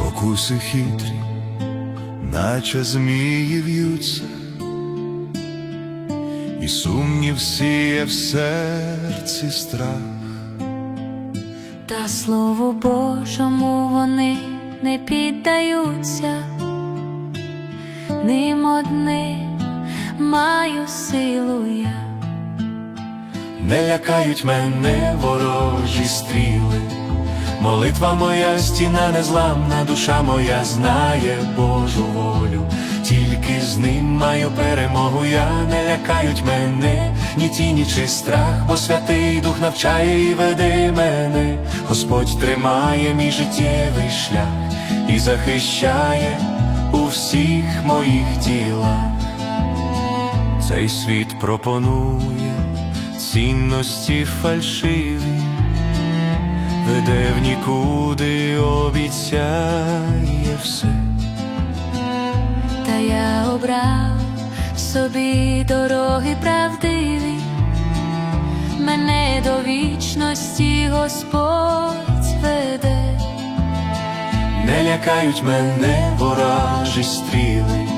спокуси хитрі, наче змії в'ються, і сумнів сіє в серці страх. Та слову Божому вони не піддаються, ним одним маю силу я. Не лякають мене ворожі стріли, молитва моя, стіна незламна, душа моя знає Божу волю, тільки з ним маю перемогу, я не лякають мене, ні тіні чи страх, бо святий дух навчає і веде мене, Господь тримає мій життєвий шлях і захищає у всіх моїх ділах. Цей світ пропонує цінності фальшиві, нікуди, обіцяє все. Та я обрав собі дороги правдиві, мене до вічності Господь веде. Не лякають мене ворожі стріли,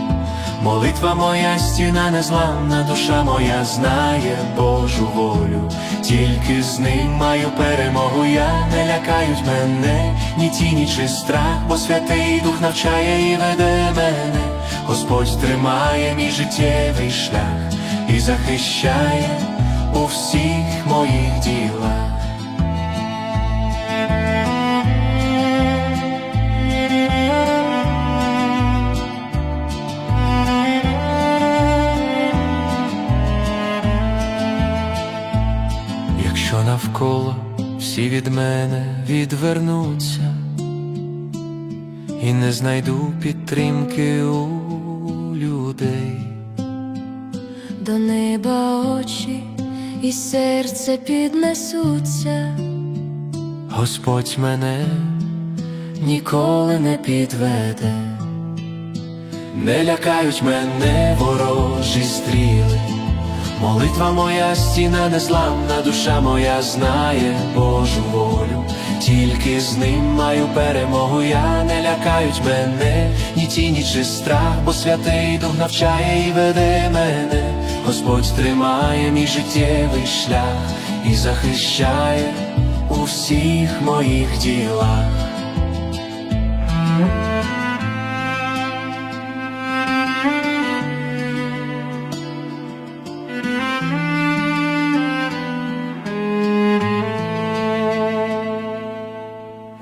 молитва моя, стіна незламна, душа моя знає Божу волю, тільки з ним маю перемогу, я лякають мене, ні тіні чи страх, бо святий дух навчає і веде мене, Господь тримає мій життєвий шлях і захищає у всіх моїх ділах. Якщо навколо всі від мене відвернуться і не знайду підтримки у людей, До неба очі і серце піднесуться, Господь мене ніколи не підведе, не лякають мене ворожі стріли. Молитва моя, стіна незламна, душа моя знає Божу волю, тільки з ним маю перемогу, я не лякають мене, ні тіні чи страх, бо святий дух навчає і веде мене, Господь тримає мій життєвий шлях і захищає у всіх моїх ділах.